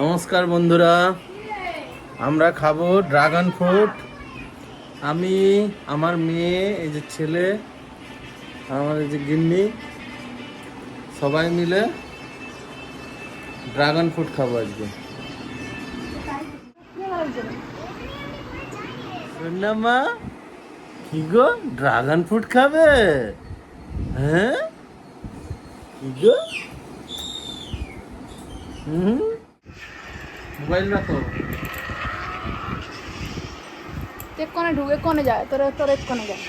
নমস্কার বন্ধুরা। আমরা খাব ড্রাগন ফ্রুট আমি, আমার মেয়ে, এই যে ছেলে, আমার এই যে গিন্নি, সবাই মিলে ড্রাগন ফ্রুট খাব আজকে। মা, কি গো ড্রাগন ফ্রুট খাবে? হ্যাঁ? কি গো? হুম? মোবাইল রাখো এক কোনে ঢুকে কোনে যায় তোর তোর কোনে যায়।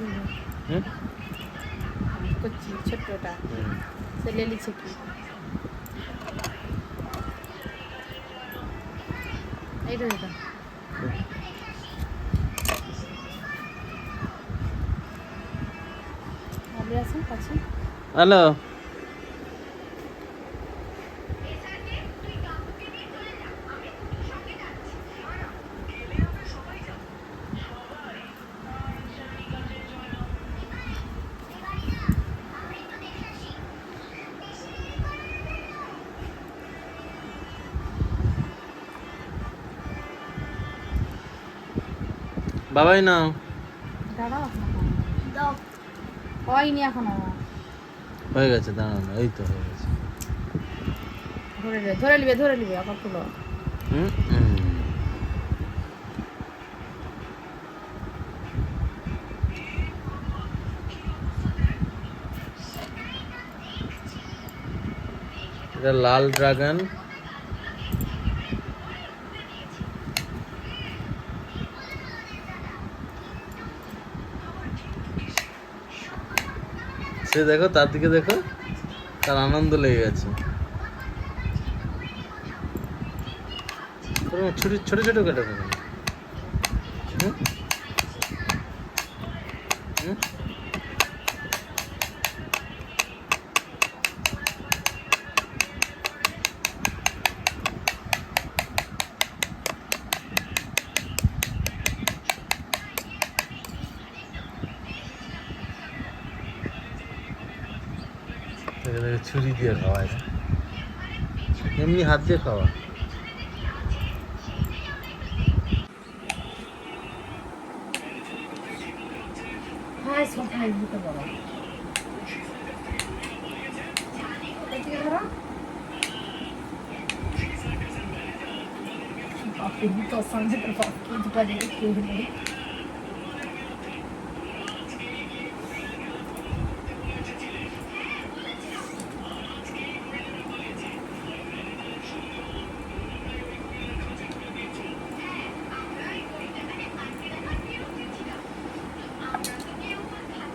হুম কচ্ছি ছোট্টটা। সে লে লিছে কি? এইটা এটা আপনি আসেন কাছে? হ্যালো। বাবাই নাও। এখন হয়নি এখনও হয়ে গেছে দাঁড়ান এই তো হয়ে গেছে। ধরে নিবে ধরে নিবে ধরে নিবে আবার তুলো। এটা লাল ড্রাগন। সে দেখো তার দিকে দেখো তার আনন্দ লেগে গেছে। ছোট ছোট ছোট কেটে দেখে দেখে ছুরি দিয়ে খাওয়ায় না। এমনি হাত দিয়ে খাওয়া হ্যাঁ সব খাই দিতে বলো এদিকে ধরো বাপরে দুটো সঙ্গে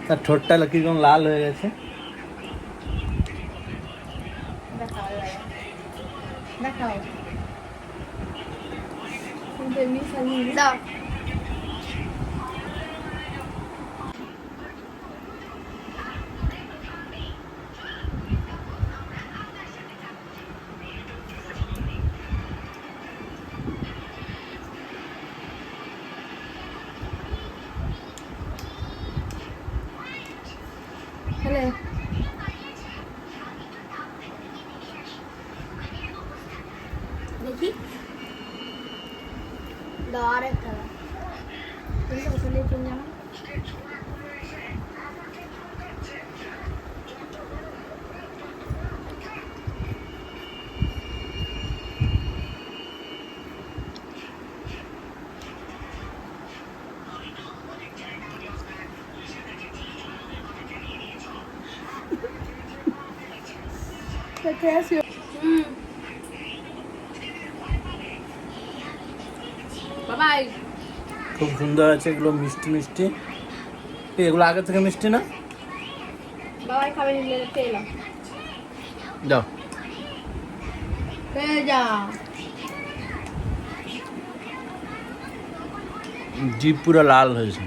তার ঠোঁটটা কীরকম লাল হয়ে গেছে। দেখাও। da hora, é cara. Por isso eu falei pra minha é Gracias. খুব সুন্দর আছে এগুলো মিষ্টি মিষ্টি। এগুলো আগে থেকে মিষ্টি না? বাবাই খাবে যাও। জিভ পুরো লাল হয়েছে।